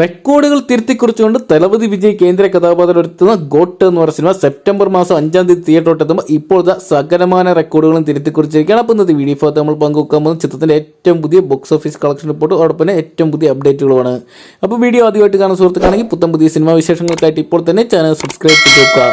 റെക്കോർഡുകൾ തിരുത്തിക്കുറിച്ചുകൊണ്ട് തലപതി വിജയ് കേന്ദ്ര കഥാപാത്രം ഒരുത്തുന്ന ഗോട്ട് എന്ന് പറയുന്ന സിനിമ സെപ്റ്റംബർ മാസം അഞ്ചാം തീയതി തിയേറ്ററോട്ടെത്തുമ്പോൾ ഇപ്പോൾ ദാ സകലമാന റെക്കോർഡുകളും തിരുത്തിക്കുറിച്ചിരിക്കുകയാണ്. അപ്പോൾ ഇന്നത്തെ വീഡിയോ ഭാഗത്ത് നമ്മൾ പങ്കുവെക്കാൻ പോകുന്ന ചിത്രത്തിന്റെ ഏറ്റവും പുതിയ ബോക്സ് ഓഫീസ് കളക്ഷൻ റിപ്പോർട്ട് അതോടൊപ്പം തന്നെ ഏറ്റവും പുതിയ അപ്ഡേറ്റുകളുമാണ് അപ്പോൾ വീഡിയോ ആദ്യമായിട്ട് കാണുന്ന സുഹൃത്തുക്കാണെങ്കിൽ പുത്തൻ പുതിയ സിനിമാ വിശേഷങ്ങൾക്കായിട്ട് ഇപ്പോൾ തന്നെ ചാനൽ സബ്സ്ക്രൈബ് ചെയ്ത് വെക്കുക.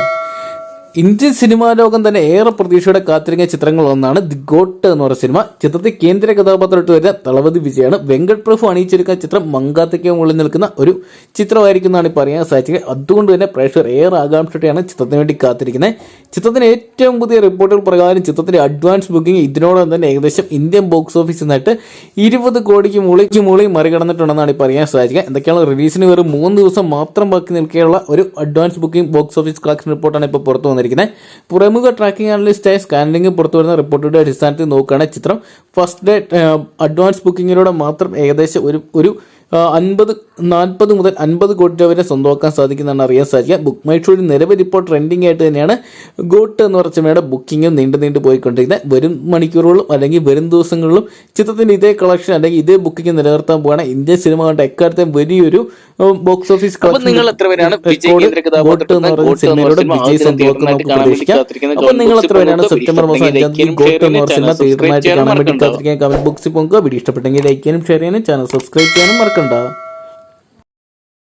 ഇന്ത്യൻ സിനിമാ ലോകം തന്നെ ഏറെ പ്രതീക്ഷയുടെ കാത്തിരിക്കുന്ന ചിത്രങ്ങളൊന്നാണ് ദി ഗോട്ട് എന്ന് പറയുന്ന സിനിമ. ചിത്രത്തിൽ കേന്ദ്ര കഥാപാത്രമായിട്ട് വരുന്ന തളപതി വിജയാണ് വെങ്കട് പ്രഭു അണിയിച്ചെടുക്കുന്ന ചിത്രം മങ്കാത്തയ്ക്ക് മുകളിൽ നിൽക്കുന്ന ഒരു ചിത്രമായിരിക്കും എന്നാണ് പറയാൻ സാധിച്ചത് അതുകൊണ്ട് തന്നെ പ്രേക്ഷകർ ഏറെ ആകാംക്ഷയോടെയാണ് ചിത്രത്തിന് വേണ്ടി കാത്തിരിക്കുന്നത്. ചിത്രത്തിന് ഏറ്റവും പുതിയ റിപ്പോർട്ടുകൾ പ്രകാരം ചിത്രത്തിന്റെ അഡ്വാൻസ് ബുക്കിംഗ് ഇതിനോടൊപ്പം തന്നെ ഏകദേശം ഇന്ത്യൻ ബോക്സ് ഓഫീസിൽ നിന്നായിട്ട് ഇരുപത് കോടിക്ക് മുകളിലേക്ക് മുകളിൽ മറികടന്നിട്ടുണ്ടെന്നാണ് പറയാൻ സാധിക്കുക എന്തൊക്കെയാണ് റിലീസിന് വെറും മൂന്ന് ദിവസം മാത്രം ബാക്കി നിൽക്കാനുള്ള ഒരു advance booking box office collection റിപ്പോർട്ടാണ് ഇപ്പോൾ പുറത്തു വന്നിരിക്കുന്നത് പ്രമുഖ ട്രാക്കിംഗ് അനലിസ്റ്റായ സ്കാനിംഗ് പുറത്തു വരുന്ന റിപ്പോർട്ടുകളുടെ അടിസ്ഥാനത്തിൽ നോക്കുകയാണെങ്കിൽ ചിത്രം ഫസ്റ്റ് ഡേ അഡ്വാൻസ് ബുക്കിങ്ങിലൂടെ മാത്രം ഏകദേശം ഒരു ഒരു അൻപത് നാൽപ്പത് മുതൽ അൻപത് കോടി രൂപ വരെ സ്വന്തമാക്കാൻ സാധിക്കുന്നതാണ് അറിയാൻ സാധിക്കുക. ബുക്ക് മൈ ഷോയിൽ നിരവധി ഇപ്പോൾ ട്രെൻഡിങ് ആയിട്ട് തന്നെയാണ് ഗോട്ട് എന്ന് പറഞ്ഞ സിനിമയുടെ ബുക്കിംഗ് നീണ്ടു നീണ്ടു പോയിക്കൊണ്ടിരിക്കുന്നത്. വരും മണിക്കൂറുകളും അല്ലെങ്കിൽ വരും ദിവസങ്ങളിലും ചിത്രത്തിന്റെ ഇതേ കളക്ഷൻ അല്ലെങ്കിൽ ഇതേ ബുക്കിംഗ് നിലനിർത്താൻ പോവാണ് ഇന്ത്യൻ സിനിമ കണ്ട എക്കാലത്തെ വലിയൊരു ബോക്സ് ഓഫീസ് നിങ്ങൾ എത്ര പേരാണ് അപ്പോൾ നിങ്ങൾ എത്ര പേരാണ് സെപ്റ്റംബർ മാസം അഞ്ചാം തീയതി ഗോട്ട് എന്ന് പറഞ്ഞ സിനിമ തീർച്ചയായിട്ടും കാണാൻ വേണ്ടി കാത്തിരിക്കാൻ കമന്റ് ബോക്സിൽ പോകുക വീഡിയോ ഇഷ്ടപ്പെട്ടെങ്കിൽ ലൈക്ക് ചെയ്യാനും ഷെയർ ചെയ്യാനും ചാനൽ സബ്സ്ക്രൈബ് ചെയ്യാനും മറക്കണ്ട